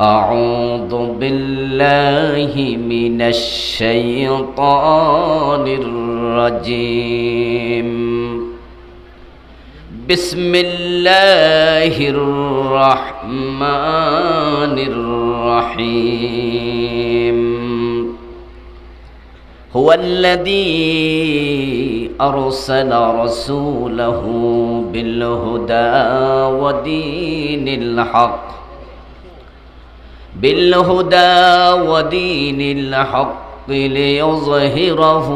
أعوذ بالله من الشيطان الرجيم. بسم الله الرحمن الرحيم. هو الذي أرسل رسوله بالهدى ودين الحق. بالهدى ودين الحق ليظهره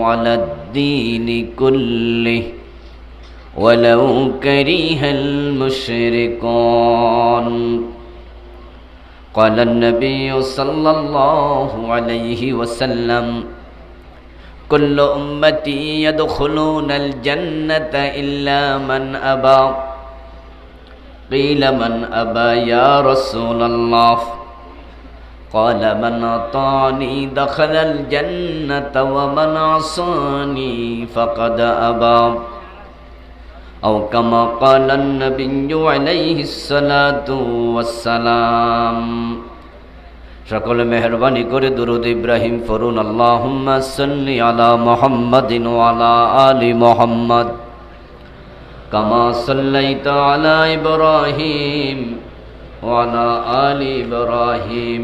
على الدين كله. ولو كره المشركون. قال النبي صلى الله عليه وسلم كل أمتي يدخلون الجنة إلا من أبى. قيل من أبى يا رسول الله. قال من أطعني دخل الجنة ومن عصاني فقد أبى أو كما قال النبي عليه الصلاة والسلام সকলে মেহরবানি করে দুরুদ ইব্রাহিম ফরুন আল্লাহুম্মা সাল্লি আলা মুহাম্মাদিন ওয়া আলা আলি মুহাম্মদ কামা সাল্লাইতা আলা ইব্রাহিম ওয়া আলা আলি ইব্রাহিম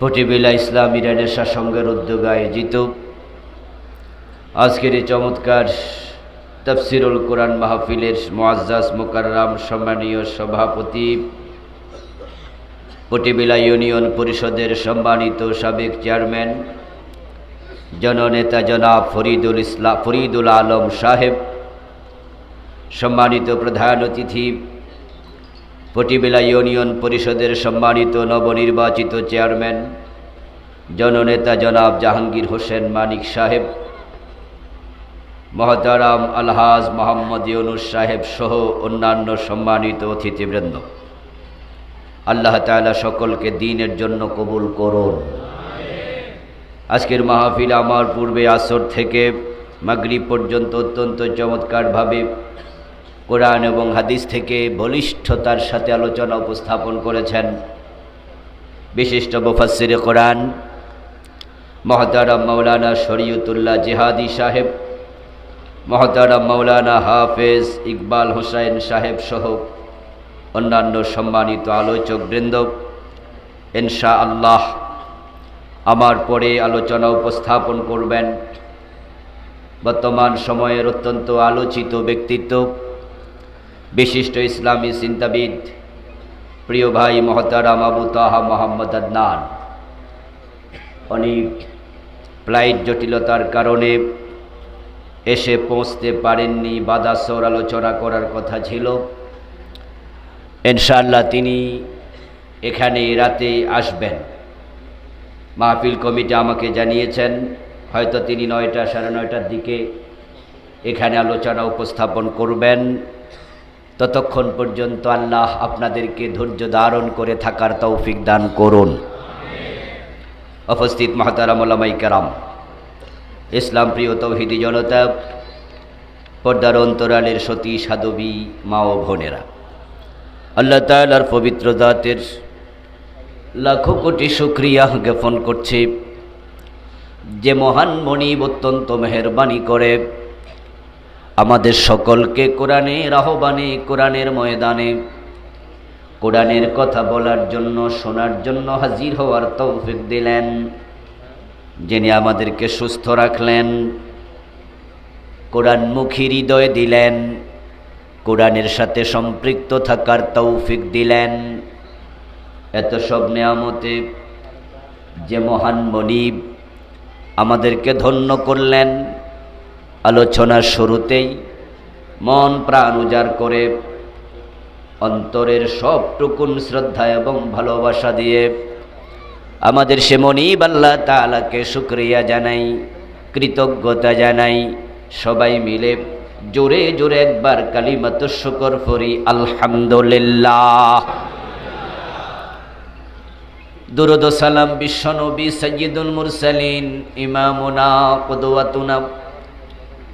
পটিবিলা ইসলাম রেনেসা সংঘের উদ্যোগে আয়োজিত আজকের এই চমৎকার তফসিরুল কোরআন মাহফিলের মোয়াজ্জাজ মোকাররাম সম্মানীয় সভাপতি পটিবিলা ইউনিয়ন পরিষদের সম্মানিত সাবেক চেয়ারম্যান, জননেতা জনাব ফরিদুল ইসলাম ফরিদুল আলম সাহেব, সম্মানিত প্রধান অতিথি পটিবিলা ইউনিয়ন পরিষদের সম্মানিত নবনির্বাচিত চেয়ারম্যান, জননেতা জনাব জাহাঙ্গীর হোসেন মানিক সাহেব, মহতারাম আলহাজ মোহাম্মদ ইউনুস সাহেব সহ অন্যান্য সম্মানিত অতিথিবৃন্দ। আল্লাহ তালা সকলকে দিনের জন্য কবুল করুন। আজকের মাহফিল আমার পূর্বে আসর থেকে মাগরিব পর্যন্ত অত্যন্ত চমৎকারভাবে কোরআন এবং হাদিস থেকে বলিষ্ঠতার সাথে আলোচনা উপস্থাপন করেছেন বিশিষ্ট মুফাসির কোরআন মহতারাম মৌলানা শরীয়তুল্লাহ জেহাদি সাহেব, মহতারাম মৌলানা হাফেজ ইকবাল হোসাইন সাহেব সহ অন্যান্য সম্মানিত আলোচক বৃন্দ ইনশা আল্লাহ আমার পরে আলোচনা উপস্থাপন করবেন। বর্তমান সময়ের অত্যন্ত আলোচিত ব্যক্তিত্ব বিশিষ্ট ইসলামী চিন্তাবিদ, প্রিয় ভাই মহতারাম আবু তাহা মোহাম্মদ আদনান। অনেক ফ্লাইট জটিলতার কারণে এসে পৌঁছতে পারেননি বাদাসর আলোচনা করার কথা ছিল। ইনশাল্লাহ তিনি এখানে রাতে আসবেন। মাহফিল কমিটি আমাকে জানিয়েছেন, হয়তো তিনি নয়টা সাড়ে নয়টার দিকে এখানে আলোচনা উপস্থাপন করবেন। ততক্ষণ পর্যন্ত আল্লাহ আপনাদেরকে ধৈর্য ধারণ করে থাকার তৌফিক দান করুন। উপস্থিত মহাতারাম ওলামাই কারাম, ইসলাম প্রিয় তৌহিদি জনতা, পর্দার অন্তরালের সতী সাধবী মা ও বোনেরা, আল্লাহ তালার পবিত্র দাতের লাখো কোটি শুক্রিয়া জ্ঞাপন করছে। যে মহান মণিব অত্যন্ত মেহরবানি করে আমাদের সকলকে কোরআনের আহ্বানে কোরআনের ময়দানে, কোরআনের কথা বলার জন্য, শোনার জন্য হাজির হওয়ার তৌফিক দিলেন, যিনি আমাদেরকে সুস্থ রাখলেন কোরআনমুখী হৃদয় দিলেন, কোরআনের সাথে সম্পৃক্ত থাকার তৌফিক দিলেন। এত সব নেয়ামতে যে মহান মনিব আমাদেরকে ধন্য করলেন আলোচনার শুরুতেই মন প্রাণ উজাড় করে অন্তরের সবটুকুন শ্রদ্ধা এবং ভালোবাসা দিয়ে আমাদের সে মনিব আল্লাহ তালাকে শুক্রিয়া জানাই, কৃতজ্ঞতা জানাই। সবাই মিলে জোরে জোরে একবার কালিমাত শুকর ফরি আলহামদুলিল্লাহ। দুরুদ সালাম বিশ্বনবী সৈয়দুল মুরসালিন, ইমামুনা, কুদওয়াতুনা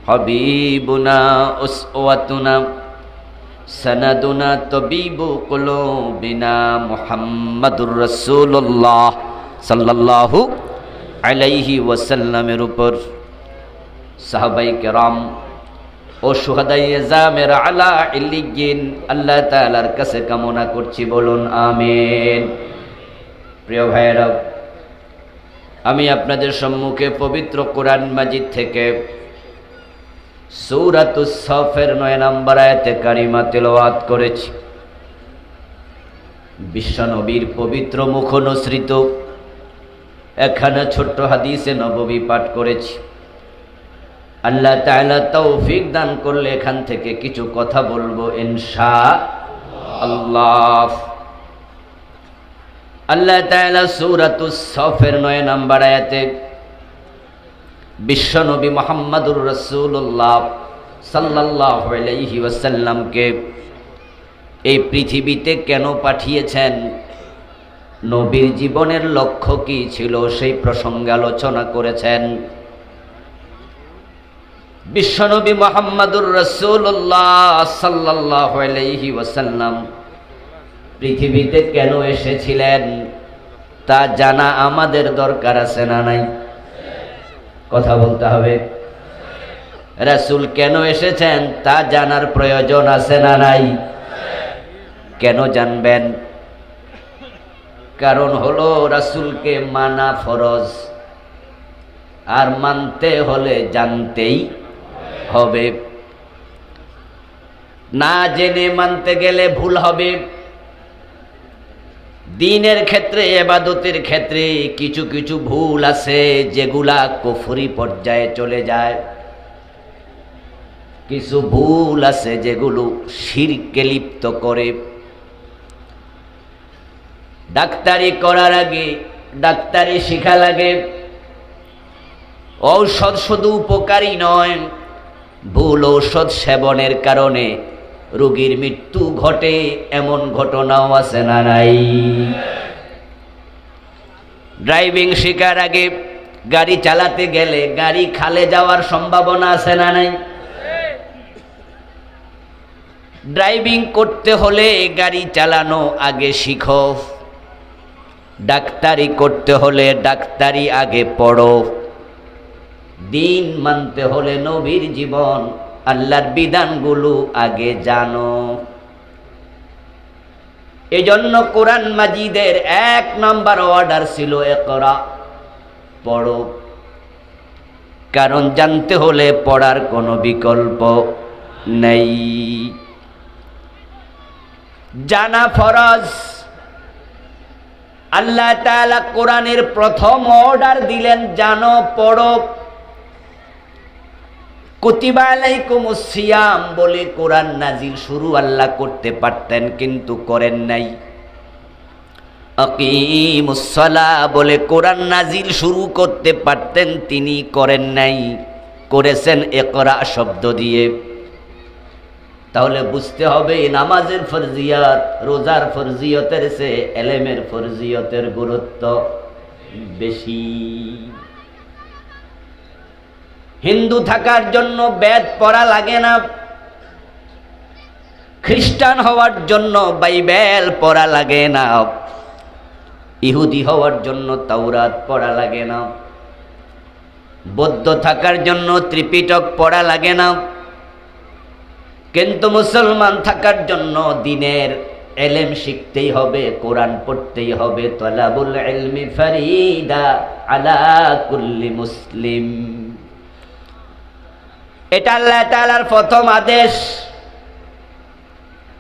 হাবিবুনা, উসওয়াতুনা, সনাদুনা, তবিবু কুলুবিনা মুহাম্মাদুর রাসূলুল্লাহ সাল্লাল্লাহু আলাইহি ওয়াসাল্লামের উপর। সাহাবাই কেরাম ও সুহাদাই জামের আলা ইল্লিগিন, আল্লাহ তাআলার কাছে কামনা করছি, বলুন আমিন। প্রিয় ভাইয়েরা, আমি আপনাদের সম্মুখে পবিত্র কোরআন মাজিদ থেকে সৌরাতুসফের নয় নম্বর আয়াতে কারিমা তেলাওয়াত করেছি। বিশ্বনবীর পবিত্র মুখ অনুসৃত একখানা ছোট্ট হাদিসে নববী পাঠ করেছি। আল্লাহ তাআলা তৌফিক দান করলে এখান থেকে কিছু কথা বলব ইনশা আল্লাহ। আল্লাহ তাআলা সূরাতুস সফের নয় নাম্বার আয়াতে বিশ্বনবী মোহাম্মদুর রসুল্লাহ সাল্লাহ আলাইহি ওয়াসাল্লামকে এই পৃথিবীতে কেন পাঠিয়েছেন? নবীর জীবনের লক্ষ্য কি ছিল সেই প্রসঙ্গে আলোচনা করেছেন। বিশ্বনবী মোহাম্মদুর রসুল্লাহ সাল্লাহ ওয়াসাল্লাম পৃথিবীতে কেন এসেছিলেন? তা জানা আমাদের দরকার আছে না নাই? কথা বলতে হবে। রাসুল কেন এসেছেন তা জানার প্রয়োজন আছে না নাই? কেন জানবেন? কারণ হলো রাসুলকে মানা ফরজ। আর মানতে হলে জানতেই হবে। না জেনে মানতে গেলে ভুল হবে। দিনের ক্ষেত্রে, এবাদতের ক্ষেত্রে কিছু কিছু ভুল আছে যেগুলা কুফরি পর্যায়ে চলে যায়। কিছু ভুল আছে যেগুলো শিরকে লিপ্ত করে। ডাক্তারি করার আগে, ডাক্তারি শিখা লাগে। ঔষধ শুধু উপকারী নয়, ভুল ঔষধ সেবনের কারণে রোগীর মৃত্যু ঘটে, এমন ঘটনাও আছে না নাই। ড্রাইভিং শেখার আগে গাড়ি চালাতে গেলে গাড়ি খালে যাওয়ার সম্ভাবনা আছে না নাই? ড্রাইভিং করতে হলে গাড়ি চালানো আগে শিখো। ডাক্তারি করতে হলে ডাক্তারি আগে পড়ো। দিন মানতে হলে নবীর জীবন আল্লাহর বিধানগুলো আগে জানো। এজন্য কোরআন মাজিদের এক নাম্বার অর্ডার ছিল একরা পড়ো। কারণ জানতে হলে পড়ার কোনো বিকল্প নেই। জানা ফরজ। আল্লাহ তাআলা কোরআনের প্রথম অর্ডার দিলেন, জানো, পড়ো। কুতিবা আলাইকুম সিয়াম বলে কোরআন নাজিল শুরু আল্লাহ করতে পারতেন, কিন্তু করেন নাই। আকিমুসলা বলে কোরআন নাজিল শুরু করতে পারতেন, তিনি করেন নাই। করেছেন একরা শব্দ দিয়ে। তাহলে বুঝতে হবে, নামাজের ফরজিয়াত, রোজার ফরজিয়তের সে এলেমের ফরজিয়তের গুরুত্ব বেশি। হিন্দু থাকার জন্য বেদ পড়া লাগে না। খ্রিস্টান হওয়ার জন্য বাইবেল পড়া লাগে না। ইহুদি হওয়ার জন্য তাওরাত পড়া লাগে না। বৌদ্ধ থাকার জন্য ত্রিপিটক পড়া লাগে না। কিন্তু মুসলমান থাকার জন্য দিনের এলেম শিখতেই হবে, কোরআন পড়তেই হবে। তলাবুল এলমি ফারিদা আলা কুল্লি মুসলিম। এটা আল্লাহ তালার প্রথম আদেশ।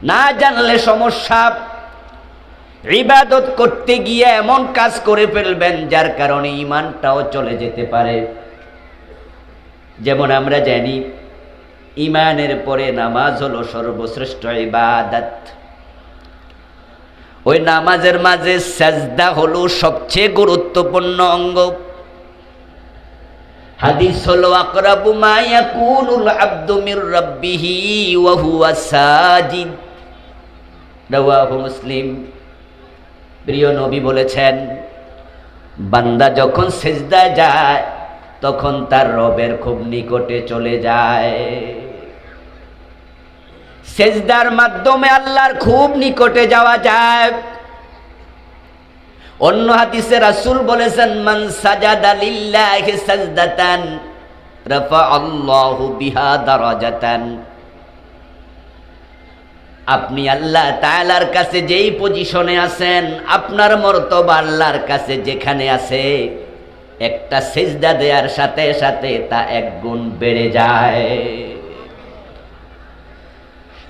না জানলে সমস্যা। ইবাদত করতে গিয়ে এমন কাজ করে ফেলবেন যার কারণে ইমানটাও চলে যেতে পারে। যেমন আমরা জানি ইমানের পরে নামাজ হলো সর্বশ্রেষ্ঠ ইবাদত। ওই নামাজের মাঝে সাজদা হলো সবচেয়ে গুরুত্বপূর্ণ অঙ্গ। হাদিস হলো, আকরাবু মা ইয়াকুনুল আবদু মির রাব্বিহি ওয়া হুয়া সাজিদ। রাওয়াহু মুসলিম। প্রিয় নবী বলেছেন, বান্দা যখন সেজদায় যায়, তখন তার রবের খুব নিকটে চলে যায়। সেজদার মাধ্যমে আল্লাহর খুব নিকটে যাওয়া যায়। অন্য হাদিসে রাসূল বলেছেন, মান সাজাদা লিল্লাহি সাজদাতান রাফা বিহা দারাজাতান। আপনি আল্লাহ তাআলার কাছে যেই পজিশনে আছেন, আপনার মর্তবা আল্লাহর কাছে যেখানে আছে, একটা সেজদা দেওয়ার সাথে সাথে তা এক গুণ বেড়ে যায়।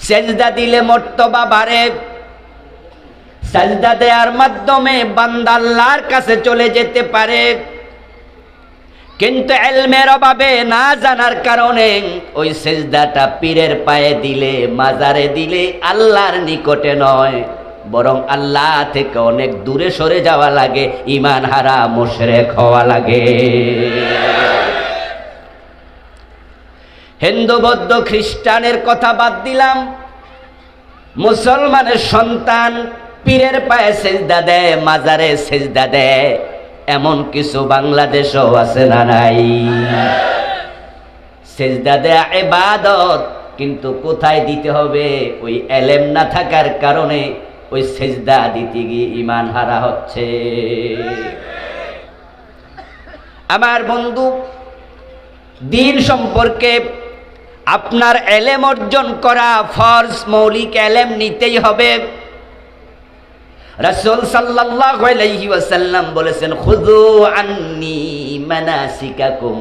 সেজদা দিলে মর্তবা বাড়ে সাজদা দেওয়ার মাধ্যমে বান্দা আল্লাহর কাছে চলে যেতে পারে। কিন্তু এলমের অভাবে না জানার কারণে ওই সেজদাটা পীরের পায়ে দিলে, মাজারে দিলে আল্লাহর নিকটে নয়, বরং আল্লাহ থেকে অনেক দূরে সরে যাওয়া লাগে ইমান হারা মুশরেক হওয়া লাগে। হিন্দু, বৌদ্ধ, খ্রিস্টানের কথা বাদ দিলাম। মুসলমানের সন্তান পীরের পায়ে সেজদা দেয় মাজারে সেজদা দেয় এমন কিছু বাংলাদেশও আছে না নাই। সেজদা দেয়া এবাদত কিন্তু কোথায় দিতে হবে? ওই এলেম না থাকার কারণে ওই সেজদা দিতে গিয়ে ইমান হারা হচ্ছে। আমার বন্ধু, দিন সম্পর্কে আপনার এলেম অর্জন করা ফরজ, মৌলিক এলেম নিতেই হবে। রাসূল ওয়াসাল্লাম বলেছেন, খুযু আন্নি মানাসিকাকুম।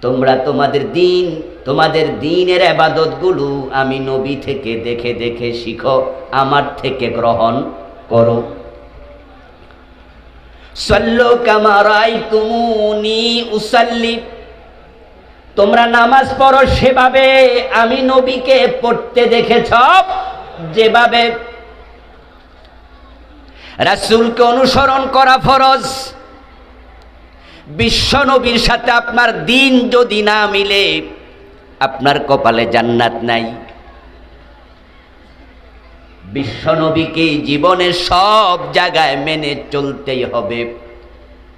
তোমরা তোমাদের দিন, তোমাদের দিনের আবাদতগুলো আমি নবী থেকে দেখে দেখে শিখো, আমার থেকে গ্রহণ করো। রাআইতুমুনি উসাল্লি। তোমরা নামাজ পড়ো সেভাবে, আমি নবীকে পড়তে দেখেছ, যেভাবে রাসূলকে অনুসরণ করা ফরজ। বিশ্ব নবীর সাথে আপনার দিন যদি না মিলে, আপনার কপালে জান্নাত নাই। বিশ্ব নবীকে জীবনের সব জায়গায় মেনে চলতেই হবে।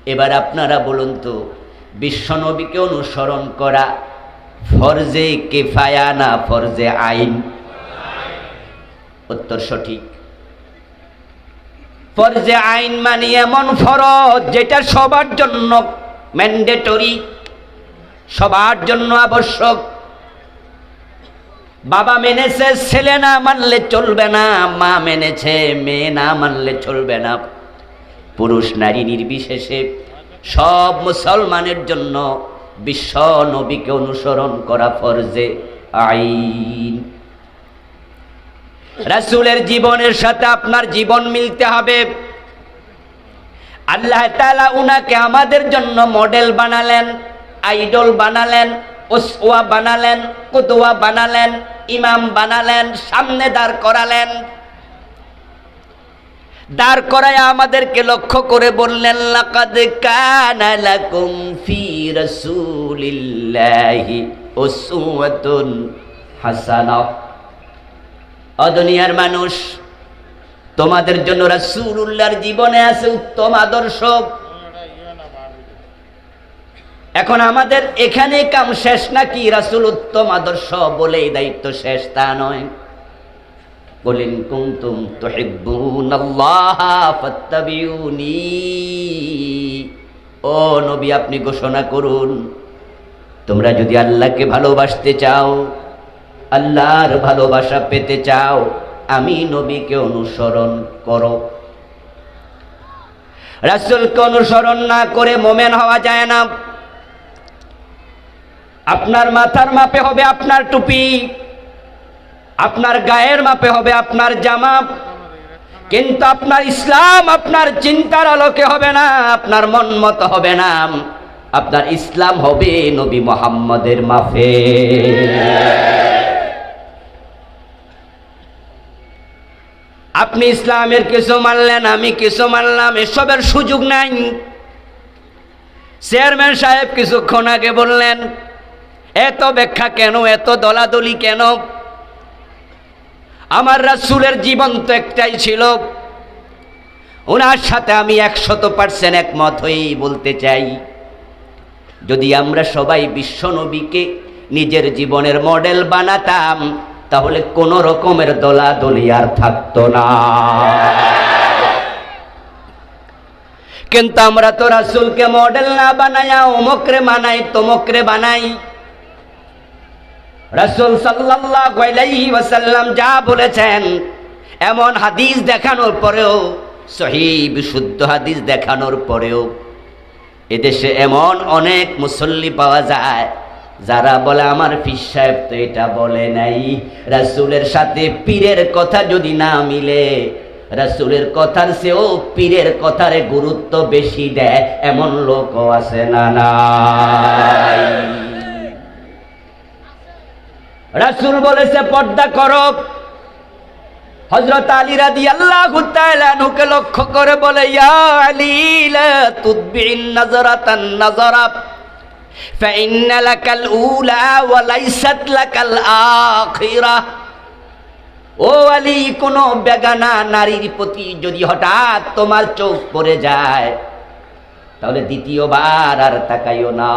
এবার আপনারা বলুন তো, বিশ্ব নবীকে অনুসরণ করা ফরজে কেফায়া না ফরজে আইন? উত্তর সঠিক। ফরজে আইন মানে এমন ফরজ যেটা সবার জন্য ম্যান্ডেটরি, সবার জন্য আবশ্যক। বাবা মেনেছে, ছেলে না মানলে চলবে না, মা মেনেছে, মেয়ে না মানলে চলবে না। পুরুষ নারী নির্বিশেষে সব মুসলমানের জন্য বিশ্ব নবীকে অনুসরণ করা ফরজে আইন। রাসূলের জীবনের সাথে আপনার জীবন মিলতে হবে। আল্লাহ তাআলা উনাকে আমাদের জন্য মডেল বানালেন, আইডল বানালেন ওসওয়া বানালেন কুদওয়া বানালেন, ইমাম বানালেন, সামনে দাঁড় করালেন। দাঁড় করায় আমাদেরকে লক্ষ্য করে বললেন, লাকাদ কানা লাকুম ফি রাসূলিল্লাহি উসওয়াতুন হাসানাহ। অদুনিয়ার মানুষ। তোমাদের জন্য রাসূলুল্লাহর জীবনে আছে উত্তম আদর্শ। এখন আমাদের এখানে কাম শেষ নাকি? রাসূল উত্তম আদর্শ বলেই দায়িত্ব শেষ, তা নয়। বলেন কুনতুম তুহিব্বুনাল্লাহ ও নবী, আপনি ঘোষণা করুন, তোমরা যদি আল্লাহকে ভালোবাসতে চাও আল্লাহর ভালোবাসা পেতে চাও, আমি নবীকে অনুসরণ করো। রাসূলকে অনুসরণ না করে মোমেন হওয়া যায় না। আপনার মাথার মাপে হবে আপনার টুপি, আপনার গায়ের মাপে হবে আপনার জামা, কিন্তু আপনার ইসলাম, আপনার চিন্তার আলোকে হবে না, আপনার মন মতো হবে না। আপনার ইসলাম হবে নবী মোহাম্মদের মাফে। আপনি ইসলামের কিছু মানলেন, আমি কিছু মানলাম, এসবের সুযোগ নাই। চেয়ারম্যান সাহেব কিছুক্ষণ আগে বললেন, এত ব্যাখ্যা কেন? এত দলাদলি কেন? আমার রাসুলের জীবন তো একটাই ছিল। ওনার সাথে আমি একশত পার্সেন্ট একমত হয়েই বলতে চাই, যদি আমরা সবাই বিশ্বনবীকে নিজের জীবনের মডেল বানাতাম তাহলে কোন রকমের দলাদলি আর থাকতো না। কিন্তু আমরা তো রাসুলকে মডেল না বানাইয়া অমুকরে বানাই তমুকরে বানাই। রাসুল ওয়াসাল্লাম যা বলেছেন, এমন হাদিস দেখানোর পরেও, সহি বিশুদ্ধ হাদিস দেখানোর পরেও, এদেশে এমন অনেক মুসল্লি পাওয়া যায় যারা বলে আমার পীর সাহেব তো এটা বলে নাই। রাসুলের সাথে পীরের কথা যদি না মিলে, রাসুলের কথার চেয়েও পীরের কথারে গুরুত্ব বেশি দেয়, এমন লোকও আছে না রাসুল বলেছে, পর্দা করো। হজরত আলী রাদি আল্লাহ নুকে লক্ষ্য করে বলে, ইয়া আলী তুদবিন নাজরাতান নাজরা فإن لك الأولى وليست لك الآخرة ও আলী কোনো বেগানা নারীর প্রতি যদি হঠাৎ তোমার চোখ পড়ে যায় তাহলে দ্বিতীয়বার আর তাকাইও না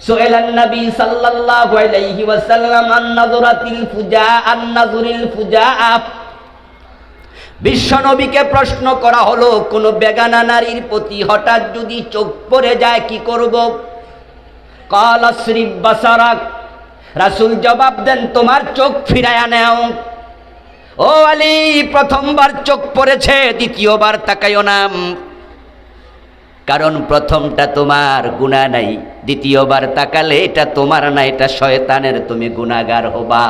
سئل النبي صلى الله عليه وسلم عن نظرة الفجاء عن نظر الفجاء বিশ্বনবীকে প্রশ্ন করা হলো, কোন বেগানা নারীর প্রতি হঠাৎ যদি চোখ পড়ে যায়, কি করব? কাল শ্রীফ বাসারাক রাসুল জবাব দেন, তোমার চোখ ফিরায়া নেও। ও আলী, প্রথমবার চোখ পড়েছে, দ্বিতীয়বার তাকাইও নাম কারণ প্রথমটা তোমার গুণা নাই, দ্বিতীয়বার তাকালে এটা তোমার না, এটা শয়তানের, তুমি গুণাগার হবা।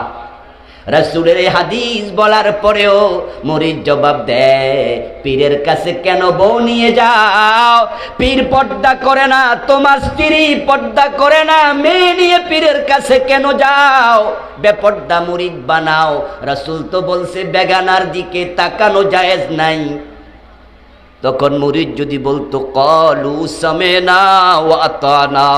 রাসুলের হাদিস বলার পরেও মরির জবাব দেয়, পীরের কাছে কেন বউ নিয়ে যাও? পীর পর্দা করে না, তোমার স্ত্রী পর্দা করে না, মেয়ে নিয়ে পীরের কাছে কেন যাও? বেপর্দা মুরিদ বানাও, রাসুল তো বলছে, বেগানার দিকে তাকানো জায়েজ নাই। তখন মুরিদ যদি বলতো, কলু সামেনা ওয়াতানা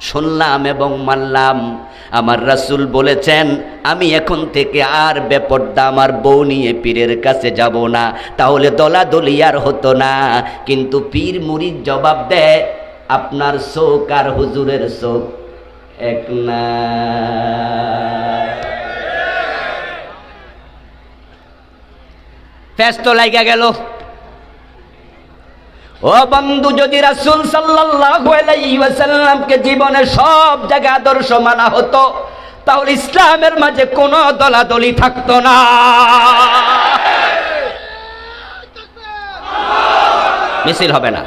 শুনলাম এবং মানলাম। আমার রাসুল বলেছেন, আমি এখন থেকে আর বেপর্দা আমার বউ নিয়ে পীরের কাছে যাব না। তাহলে দলাদলি আর হতো না। কিন্তু পীর মুরিদ জবাব দেয়, আপনার শোক আর হুজুরের শোক এক না। ব্যস্ত লাইগা গেল। ও বন্ধু, যদি রাসূল ওয়াসাল্লামকে জীবনে সব জায়গায় আদর্শ মানা হতো, তাহলে ইসলামের মাঝে কোনো দলাদলি থাকতো না। মিছিল হবে না।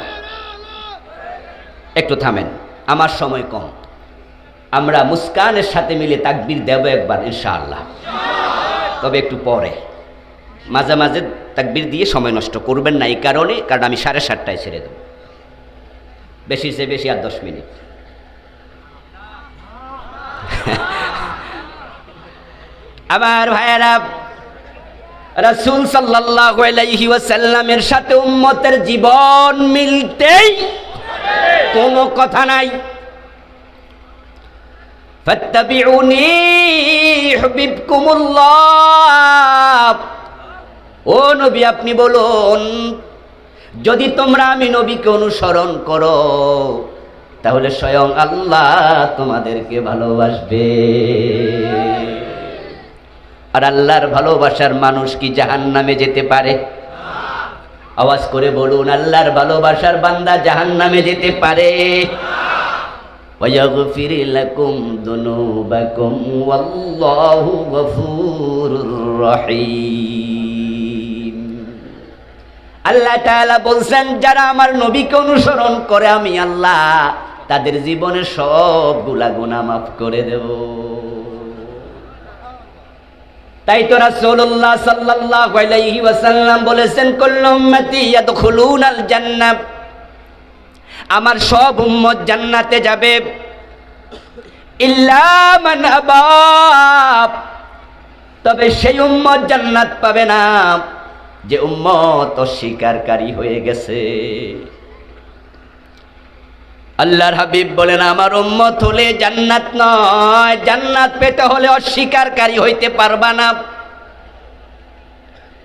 একটু থামেন, আমার সময় কম। আমরা মুস্কানের সাথে মিলে তাকবীর দেব একবার, ইনশাআল্লাহ। তবে একটু পরে। মাঝে মাঝে তাকবির দিয়ে সময় নষ্ট করবেন না এই কারণে, কারণ আমি সাড়ে সাতটায় ছেড়ে দেব। বেশি সে বেশি আর দশ মিনিট। আমার ভাইয়েরা, রাসূল ওয়াসাল্লামের সাথে উম্মতের জীবন মিলতেই কোনো কথা নাই। ফাত্তাবিউনি ইউহিব্বুকুমুল্লাহ। ও নবী আপনি বলুন যদি তোমরা আমি নবীকে অনুসরণ করো তাহলে স্বয়ং আল্লাহ তোমাদেরকে ভালোবাসবে আর আল্লাহর ভালোবাসার মানুষ কি জাহান নামে যেতে পারে আওয়াজ করে বলুন আল্লাহর ভালোবাসার বান্দা জাহান নামে যেতে পারে ويغفر لكم ذنوبكم والله غفور رحيم আল্লাহ তাআলা বলছেন, যারা আমার নবীকে অনুসরণ করে, আমি আল্লাহ তাদের জীবনে সবগুলা গুনাহ মাফ করে দেব। তাই তো রাসূলুল্লাহ সাল্লাল্লাহু আলাইহি ওয়াসাল্লাম বলেছেন, কুল্লু উম্মতি ইয়াদখুলুনাল জান্নাহ। আমার সব উম্মত জান্নাতে যাবে। ইল্লা মান আবাব তবে সেই উম্মত জান্নাত পাবে না। যে উম্মত অস্বীকারী হয়ে গেছে। আল্লাহর হাবিব বলেন, আমার উম্মত হলে জান্নাত নয়। জান্নাত পেতে হলে অস্বীকারী হইতে পারবা না।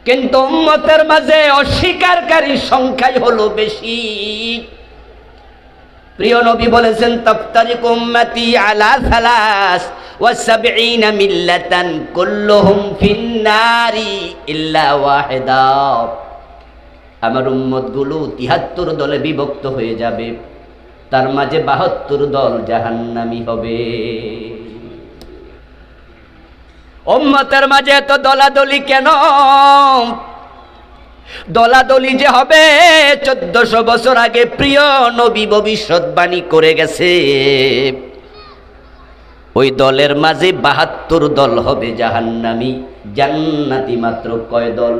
কিন্তু উম্মতের মাঝে অস্বীকারী সংখ্যাই হলো বেশি। প্রিয় নবী বলেছেন, তফতারিক উম্মতি আলা সালাস ওয়া সাবঈনা মিল্লাতান কুল্লুহুম ফিন্নারি ইল্লা ওয়াহিদা। আমার উম্মতগুলো 73 দলে বিভক্ত হয়ে যাবে। তার মাঝে 72 দল জাহান্নামি হবে। উম্মতের মাঝে এত দলাদলি কেন? দলাদলি যে হবে, চোদ্দশো বছর আগে প্রিয় নবী ভবিষ্যৎবাণী করে গেছে। ওই দলের মাঝে বাহাত্তর দল হবে জাহান্নামি, জান্নাতি মাত্র কয় দল?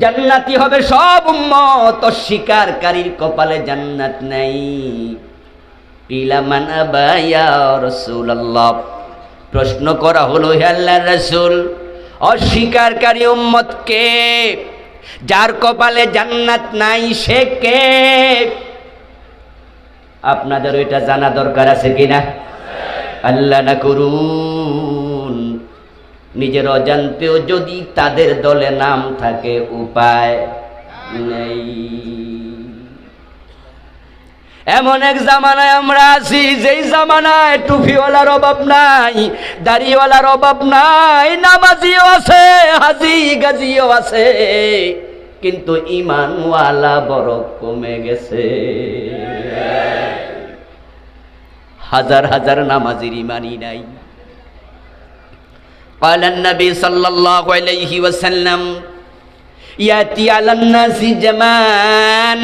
জান্নাতি হবে সব উম্মত, অস্বীকারীর কপালে জান্নাত নাই। ইলামান আবায়া রাসূলুল্লাহ। প্রশ্ন করা হলো, হে আল্লাহর রাসূল অস্বীকারী উম্মত কে? যার কপালে জান্নাত নাই, সে কে? আপনাদের ওইটা জানা দরকার আছে কিনা? আল্লাহ না করুন। নিজের অজান্তেও যদি তাদের দলে নাম থাকে, উপায় নেই। এমন এক জামানায় আমরা আছি যেই জামানায় টুপিওয়ালার অভাব নাই দাড়িওয়ালার অভাব নাই নামাজিও আছে হাজি গাজিও আছে কিন্তু ইমানওয়ালা বড় কমে গেছে হাজার হাজার নামাজির ইমানই নাই قال النبي صلى الله عليه وسلم ياتي على الناس زمان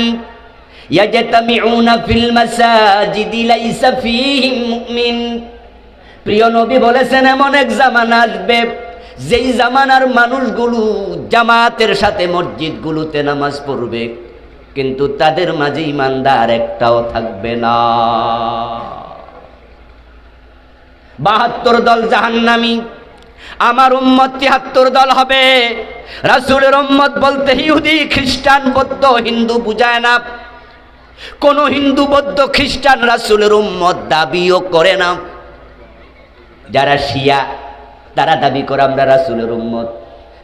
প্রিয় নবী বলেছেন, এমন এক জামানা আসবে, যেই জামানার মানুষগুলো জামাতের সাথে মসজিদগুলোতে নামাজ পড়বে, কিন্তু তাদের মাঝে ইমানদার একটাও থাকবে না। বাহাত্তর দল জাহান্নামি, আমার উম্মত তিয়াত্তর দল হবে। রাসুলের উম্মত বলতে ইহুদি, খ্রিস্টান, বৌদ্ধ, হিন্দু বুঝায় না। কোন হিন্দু বৌদ্ধ খ্রিস্টান রাসুলের উম্মত দাবিও করে না। যারা শিয়া, তারা দাবি করে আমরা রাসুলের উম্মত।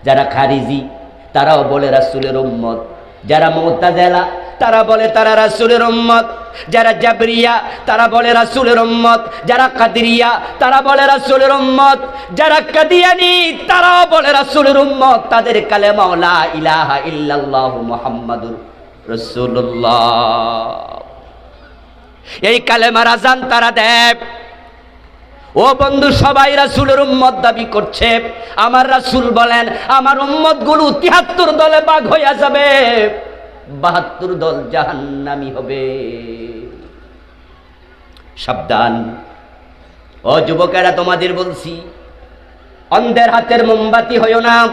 যারা খারিজি, তারাও বলে রাসুলের উম্মত। যারা মোতাজেলা তারা বলে তারা রাসুলের উম্মত। যারা জাবরিয়া, তারা বলে রাসুলের উম্মত। যারা কাদিরিয়া, তারা বলে রাসুলের উম্মত। যারা কাদিয়ানি, তারাও বলে রাসুলের উম্মত। তাদের কালে মাওলা ইলাহা ইল্লাল্লাহ মুহাম্মাদুর রাসূলুল্লাহ। এই কালেমার আজান তারা দেয়। ও বন্ধু, সবাই রাসুলের উম্মত দাবি করছে। আমার রাসুল বলেন, আমার উম্মতগুলো তিয়াত্তর দলে বাঘ হইয়া যাবে। বাহাত্তর দল জাহান্নামি হবে। সাবধান। ও যুবকেরা, তোমাদের বলছি, অন্ধের হাতের মোমবাতি হইও না।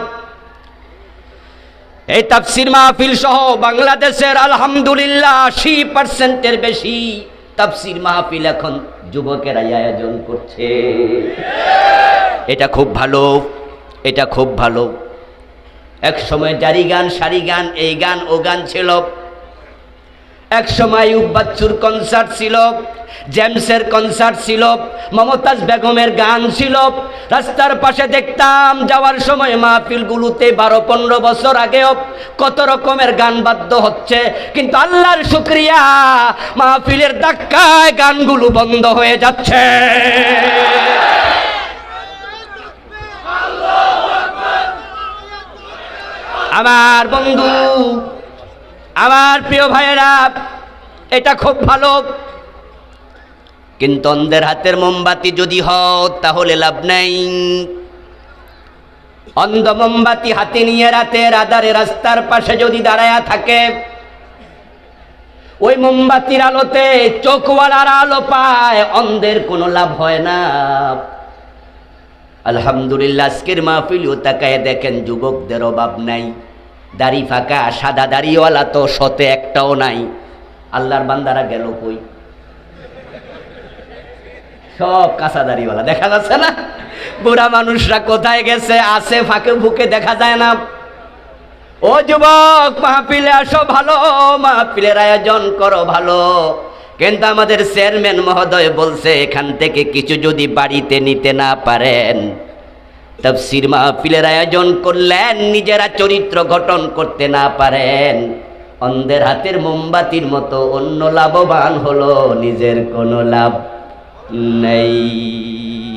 এই তাফসির মাহফিল সহ বাংলাদেশের আলহামদুলিল্লাহ আশি পার্সেন্টের বেশি তাফসির মাহফিল এখন যুবকেরাই আয়োজন করছে। এটা খুব ভালো, এটা খুব ভালো। এক সময় জারি গান, সারি গান, এই গান, ও গান ছিল। এক সময় বাচ্চুর কনসার্ট ছিল জেমসের কনসার্ট ছিল, মমতাজ বেগমের গান ছিল। রাস্তার পাশে দেখতাম, যাওয়ার সময় মাহফিলগুলোতে বারো পনেরো বছর আগেও কত রকমের গান বাদ্য হচ্ছে। কিন্তু আল্লাহর শুক্রিয়া, মাহফিলের ধাক্কায় গানগুলো বন্ধ হয়ে যাচ্ছে। আমার বন্ধু আমার প্রিয় ভাইয়েরা, এটা খুব ভালো। কিন্তু অন্ধের হাতের মোমবাতি যদি হও, তাহলে লাভ নাই। অন্ধ মোমবাতি হাতে নিয়ে রাতের আধারে রাস্তার পাশে যদি দাঁড়ায়া থাকে, ওই মোমবাতির আলোতে চোখওয়ালার আলো পায়, অন্ধের কোনো লাভ হয় না। আলহামদুলিল্লাহ, আজকের মাহফিলও তাকায় দেখেন যুবকদের অভাব নাই। দাড়ি ফাঁকা, সাদা দাড়িওয়ালা তো সতে একটাও নাই। আল্লাহর বান্দারা গেল কই? সব কাঁচা দাড়িওয়ালা, দেখা যাচ্ছে না? বুড়া মানুষরা কোথায় গেছে, আছে ফাঁকে ফুকে দেখা যায় না। ও যুবক, মাহফিলে আসো ভালো, মাহফিলের আয়োজন করো ভালো। কিন্তু আমাদের চেয়ারম্যান মহোদয় বলছে, এখান থেকে কিছু যদি বাড়িতে নিতে না পারেন তফসির মাহফিলের আয়োজন করলেন, নিজেরা চরিত্র গঠন করতে না পারেন। অন্ধের হাতের মোমবাতির মতো অন্য লাভবান হলো, নিজের কোনো লাভ নেই।